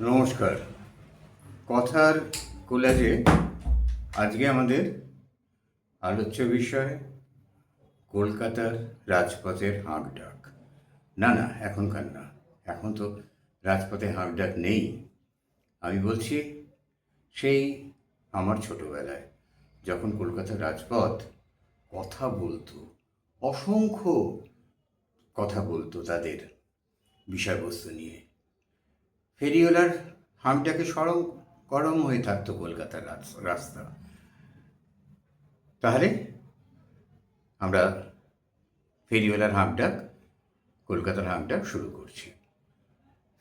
নমস্কার। কথার কোলাজে আজকে আমাদের আলোচ্য বিষয় কলকাতার রাজপথের হাঁক ডাক না না, এখনকার না। এখন তো রাজপথে হাঁক ডাক নেই। আমি বলছি, সেই আমার ছোটবেলায় যখন কলকাতার রাজপথ কথা বলতো, অসংখ্য কথা বলতো তাদের বিষয়বস্তু নিয়ে। ফেরিওয়ালার হাঁকটাকে সরম, গরম হয়ে থাকতো কলকাতার রাস- রাস্তা। তাহলে আমরা ফেরিওয়ালার হাঁকডাক কলকাতার হাঁকডাক শুরু করছি।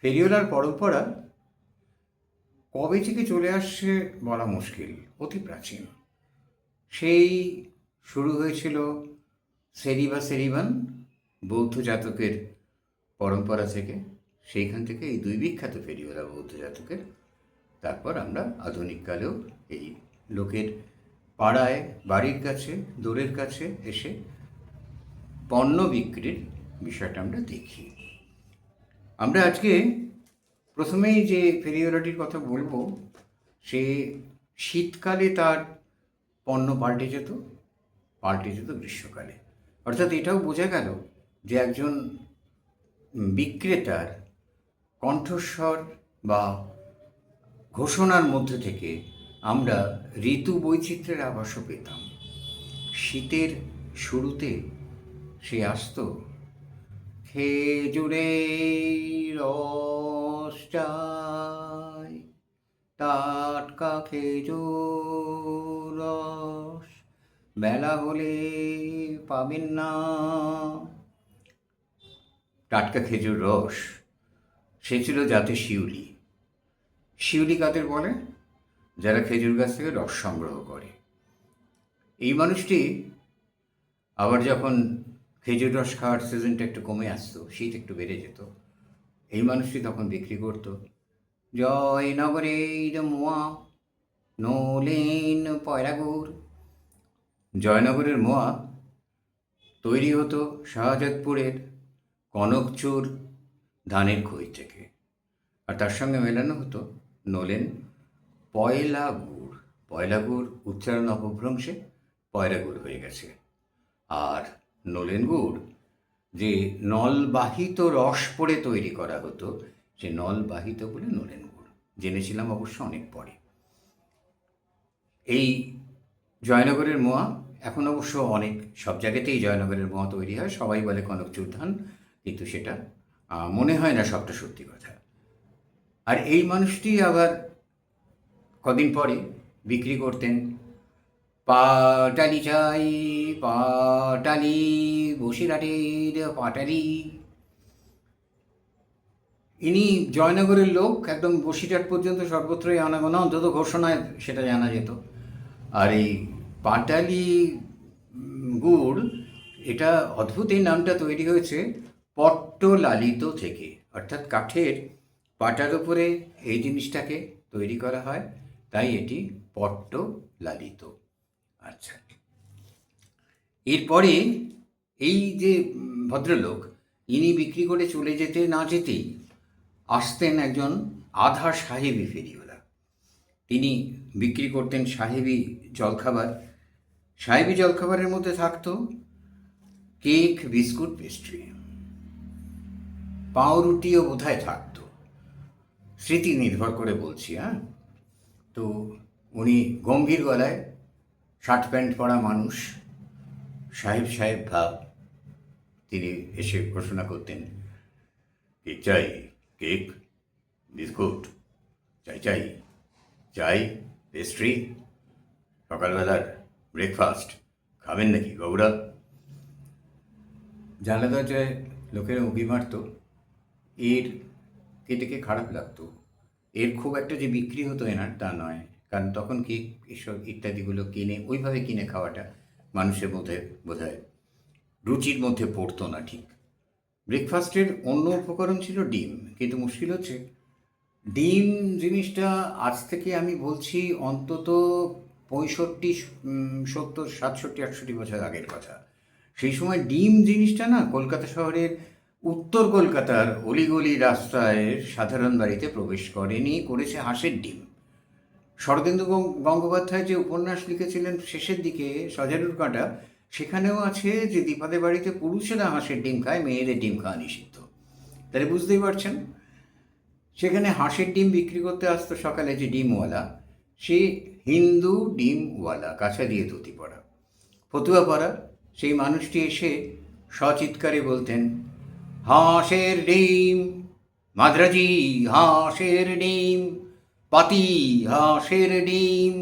ফেরিওয়ালার পরম্পরা কবে থেকে চলে আসছে বলা মুশকিল, অতি প্রাচীন। সেই শুরু হয়েছিল সেরিবা সেরিবান বৌদ্ধ জাতকের পরম্পরা থেকে। সেইখান থেকে এই দুই বিখ্যাত ফেরিওয়ালা বৌদ্ধ জাতকের। তারপর আমরা আধুনিককালেও এই লোকের পাড়ায়, বাড়ির কাছে, দূরের কাছে এসে পণ্য বিক্রির বিষয়টা আমরা দেখি। আমরা আজকে প্রথমেই যে ফেরিওয়ালাটির কথা বলব, সে শীতকালে তার পণ্য পাল্টে যেত পাল্টে যেত গ্রীষ্মকালে। অর্থাৎ এটাও বোঝা গেল যে একজন বিক্রেতার কণ্ঠস্বর বা ঘোষণার মধ্যে থেকে আমরা ঋতু বৈচিত্র্যের আভাসও পেতাম। শীতের শুরুতে সে আসতো খেজুরে টাটকা খেজুর রস, বেলা হলে পাবেন না। টাটকা খেজুর রস সে ছিল জাতে শিউলি। শিউলি কাদের বলে? যারা খেজুর গাছ থেকে রস সংগ্রহ করে। এই মানুষটি আবার যখন খেজুর রস খাওয়ার সিজনটা একটু কমে আসতো, শীত একটু বেড়ে যেত, এই মানুষটি তখন বিক্রি করত। জয় জয়নগরের মোয়া, নলেন পয়রাগুড় জয়নগরের মোয়া তৈরি হতো শাহজাদপুরের কনকচুর ধানের খই থেকে। আর তার সঙ্গে মেলানো হতো নলেন পয়লা গুড়। পয়লা গুড় উচ্চারণ অপভ্রংশে পয়লা গুড় হয়ে গেছে। আর নলেন গুড়, যে নলবাহিত রস পড়ে তৈরি করা হতো, সে নলবাহিত বলে নলেন গুড়। জেনেছিলাম অবশ্য অনেক পরে। এই জয়নগরের মোয়া, এখন অবশ্য অনেক, সব জায়গাতেই জয়নগরের মোয়া তৈরি হয়। সবাই বলে কনকচুর ধান, কিন্তু সেটা মনে হয় না সবটা সত্যি কথা। আর এই মানুষটি আবার কদিন পরে বিক্রি করতেন। পাটালি চাই, পাটালি বসিরহাটের পাটালি। ইনি জয়নগরের লোক, একদম বসিরহাট পর্যন্ত সর্বত্রই আনাগোনা, অন্তত ঘোষণায় সেটা জানা যেত। আর এই পাটালি গুড়, এটা অদ্ভুত এই নামটা তৈরি হয়েছে পট্ট লালিত থেকে, অর্থাৎ কাঠের পাটার উপরে এই জিনিসটাকে তৈরি করা হয়, তাই এটি পট্ট লালিত আচ্ছা। এরপরে এই যে ভদ্রলোক, ইনি বিক্রি করে চলে যেতে না যেতেই আসতেন একজন আধা সাহেবি ফেরিওয়ালা। তিনি বিক্রি করতেন সাহেবি জলখাবার। সাহেবি জলখাবারের মধ্যে থাকতো কেক, বিস্কুট, পেস্ট্রি। পাউরুটিও বোধহয় থাকতো। স্মৃতি নির্ভর করে বলছি হ্যাঁ? তো উনি গম্ভীর গলায় শার্ট প্যান্ট পরা মানুষ, সাহেব সাহেব ভাব, তিনি এসে ঘোষণা করতেন কেক চাই? কেক? বিস্কুট? চাই চাই? চাই? পেস্ট্রি? সকালবেলার ব্রেকফাস্ট? খাবেন নাকি গৌরা জানলা দরজায় লোকেরা উঁকি মারত, এর কেটেকে খারাপ লাগতো। এর খুব একটা যে বিক্রি হতো এনার তা নয়। কারণ তখন কি এসব ইত্যাদিগুলো কিনে, ওইভাবে কিনে খাওয়াটা মানুষের মধ্যে বোধহয় রুচির মধ্যে পড়তো না ঠিক। ব্রেকফাস্টের অন্য উপকরণ ছিল ডিম। কিন্তু মুশকিল হচ্ছে, ডিম জিনিসটা আজ থেকে আমি বলছি অন্তত পঁয়ষট্টি সত্তর, সাতষট্টি, আটষট্টি বছর আগের কথা। সেই সময় ডিম জিনিসটা না কলকাতা শহরের উত্তর কলকাতার অলিগলি রাস্তায় সাধারণ বাড়িতে প্রবেশ করেনি, করেছে হাঁসের ডিম। শরদেন্দু গঙ্গোপাধ্যায় যে উপন্যাস লিখেছিলেন শেষের দিকে সজারুর কাঁটা, সেখানেও আছে যে দীপাদের বাড়িতে পুরুষেরা হাঁসের ডিম খায়, মেয়েদের ডিম খাওয়া নিষিদ্ধ। তাহলে বুঝতেই পারছেন? সেখানে হাঁসের ডিম বিক্রি করতে আসতো সকালে যে ডিমওয়ালা, সে হিন্দু ডিমওয়ালা কাছা দিয়ে ধুতি পড়া ফতুয়া পড়া সেই মানুষটি এসে সচিৎকারে বলতেন হাঁসের ডিম, মাদ্রাজি হাঁসের ডিম, পাতি হাঁসের ডিম,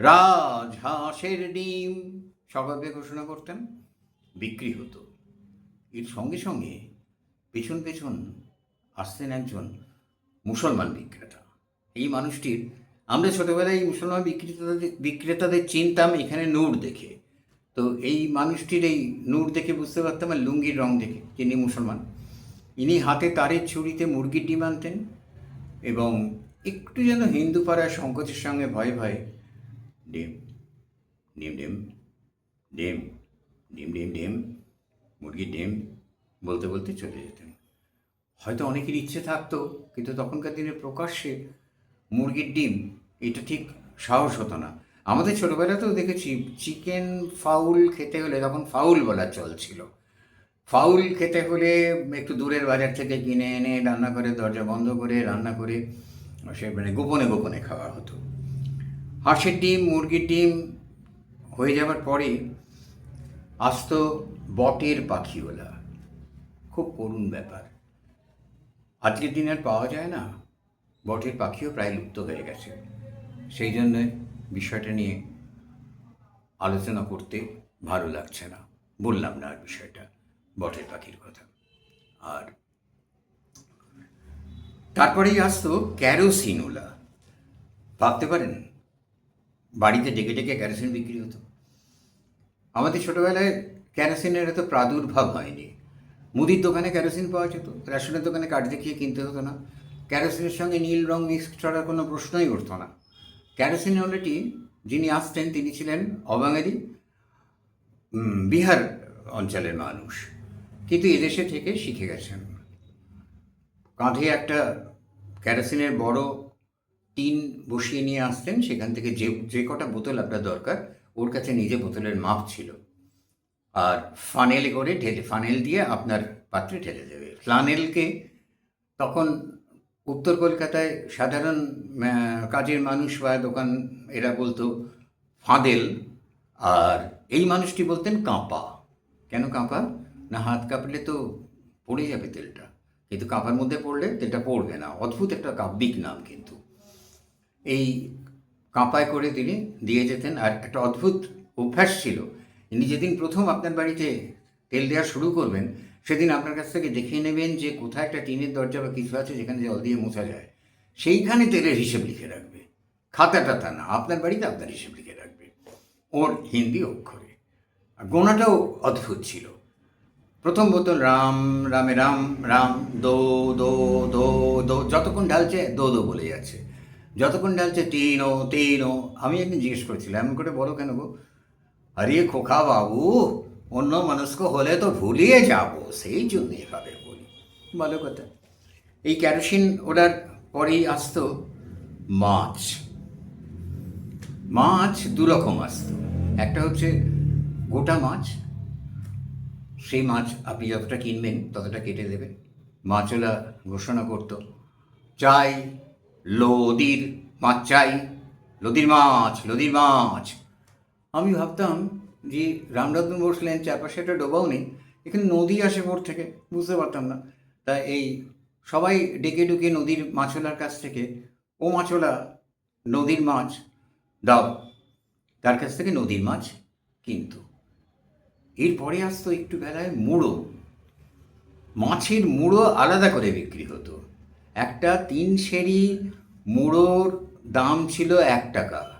রাজ হাঁসের ডিম সভাবে ঘোষণা করতেন, বিক্রি হতো। এর সঙ্গে সঙ্গে পেছন পেছন আসতেন একজন মুসলমান বিক্রেতা। এই মানুষটির, আমরা ছোটবেলায় মুসলমান বিক্রেতাদের বিক্রেতাদের চিনতাম, এখানে নূর দেখে। তো এই মানুষটির এই নূর দেখে বুঝতে পারতাম আর লুঙ্গির রং দেখে, যিনি মুসলমান। ইনি হাতে তারের ছুরিতে মুরগির ডিম আনতেন এবং একটু যেন হিন্দু পাড়ার সংকোচের সঙ্গে ভয়ে ভয়ে, ডিম ডিম ডিম ডিম ডিম ডিম ডিম, মুরগির ডিম, বলতে বলতে চলে যেতেন। হয়তো অনেকের ইচ্ছে থাকতো, কিন্তু তখনকার দিনে প্রকাশ্যে মুরগির ডিম, এটা ঠিক সাহস হতো না। আমাদের ছোটোবেলাতেও দেখেছি চিকেন ফাউল খেতে হলে তখন ফাউল বলার চল ছিল। ফাউল খেতে হলে একটু দূরের বাজার থেকে কিনে এনে রান্না করে, দরজা বন্ধ করে, রান্না করে, সে মানে গোপনে গোপনে খাওয়া হতো। হাঁসের ডিম, মুরগির ডিম হয়ে যাওয়ার পরে আসতো বটের পাখিওলা খুব করুণ ব্যাপার। আজকের দিনে আর পাওয়া যায় না। বটের পাখিও প্রায় লুপ্ত হয়ে গেছে। সেই জন্য বিষয়টা নিয়ে আলোচনা করতে ভালো লাগছে না। বললাম না আর বিষয়টা, বটের পাখির কথা। আর তারপরেই আসতো ক্যারোসিনোলা ভাবতে পারেন, বাড়িতে ডেকে ডেকে ক্যারোসিন বিক্রি হতো। আমাদের ছোটোবেলায় ক্যারোসিনের এত প্রাদুর্ভাব হয়নি। মুদির দোকানে ক্যারোসিন পাওয়া যেত, রেশনের দোকানে কাঠ দেখিয়ে কিনতে হতো না। ক্যারোসিনের সঙ্গে নীল রং মিক্স করার কোনো প্রশ্নই উঠতো না। ক্যারোসিন অলরেডি যিনি আসতেন তিনি ছিলেন অবাঙালি বিহার অঞ্চলের মানুষ। কিন্তু এদেশে থেকে শিখে গেছেন। কাঁধে একটা ক্যারোসিনের বড় টিন বসিয়ে নিয়ে আসতেন সেখান থেকে যে যে কটা বোতল আপনার দরকার, ওর কাছে নিজে বোতলের মাপ ছিল। আর ফানেল করে ঢেলে ফানেল দিয়ে আপনার পাত্রে ঢেলে দেবে। ফ্লানেলকে তখন উত্তর কলকাতায় সাধারণ কাজের মানুষ বা দোকান, এরা বলতো ফাঁদেল, আর এই মানুষটি বলতেন কাঁপা। কেন কাঁপা? না, হাত কাঁপলে তো পড়ে যাবে তেলটা, কিন্তু কাঁপার মধ্যে পড়লে তেলটা পড়বে না। অদ্ভুত একটা কাব্যিক নাম কিন্তু। এই কাঁপায় করে তিনি দিয়ে যেতেন, আর একটা অদ্ভুত অভ্যাস ছিল। যেদিন প্রথম আপনার বাড়িতে তেল দেওয়া শুরু করবেন সেদিন আপনার কাছ থেকে দেখে নেবেন যে কোথায় একটা টিনের দরজা বা কিছু আছে যেখানে জল দিয়ে মোছা যায়। সেইখানে তেলের হিসেব লিখে রাখবে। খাতা টাতা না, আপনার বাড়িতে আপনার হিসেব লিখে রাখবে। ওর হিন্দি অক্ষরে। গোনাটাও অদ্ভুত ছিল। প্রথম বোতল রাম, রামে রাম রাম, দো দো দো দো, যতক্ষণ ঢালছে দো দো বলে যাচ্ছে যতক্ষণ ঢালছে তিনো তিনো আমি একদিন জিজ্ঞেস করেছিলাম, এমন করে বলো কেন গো? আরে খোকা বাবু অন্য মনস্ক হলে তো ভুলিয়ে যাব সেই জন্য এভাবে বলি। ভালো কথা। এই ক্যারোসিন ওটার পরেই আসতো মাছ। মাছ দুরকম আসতো। একটা হচ্ছে গোটা মাছ সেই মাছ আপনি যতটা কিনবেন ততটা কেটে দেবেন। মাছওয়ালা ঘোষণা করত চাই লদির মাছ চাই লদির মাছ লদির মাছ। আমি ভাবতাম যে রামরতন বসলেন চারপাশে একটা ডোবাও নেই, এখানে নদী আসে ওর থেকে, বুঝতে পারতাম না। তা এই সবাই ডেকে ডুকে নদীর মাছওয়ালার কাছ থেকে, ও মাছওয়ালা নদীর মাছ, দাও। তার কাছ থেকে নদীর মাছ কিন্তু। এরপরে আসতো একটু বেলায় মুড়ো। মাছের মুড়ো আলাদা করে বিক্রি হতো। একটা তিন সেরি মুড়োর দাম ছিল এক টাকা।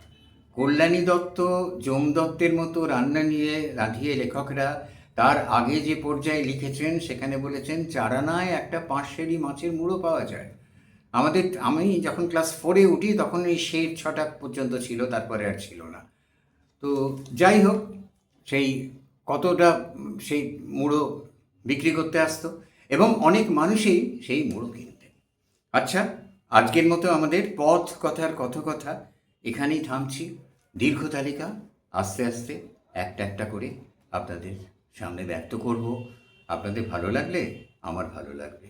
কল্যাণী দত্ত, যম দত্তের মতো রান্না নিয়ে রাঁধিয়ে লেখকরা তার আগে যে পর্যায়ে লিখেছেন, সেখানে বলেছেন, চারানায় একটা পাঁচ সেরি মাছের মুড়ো পাওয়া যায়। আমাদের, আমি যখন ক্লাস ফোরে উঠি, তখন এই শের ছটা পর্যন্ত ছিল, তারপরে আর ছিল না। তো যাই হোক, সেই কতটা সেই মুড়ো বিক্রি করতে আসতো, এবং অনেক মানুষই সেই মোড়ও কিনতেন। আচ্ছা আজকের মতো আমাদের পথ কথার কথকথা, এখানেই থামছি। দীর্ঘ তালিকা, আস্তে আস্তে একটা একটা করে আপনাদের সামনে ব্যক্ত করব। আপনাদের ভালো লাগলে আমার ভালো লাগবে।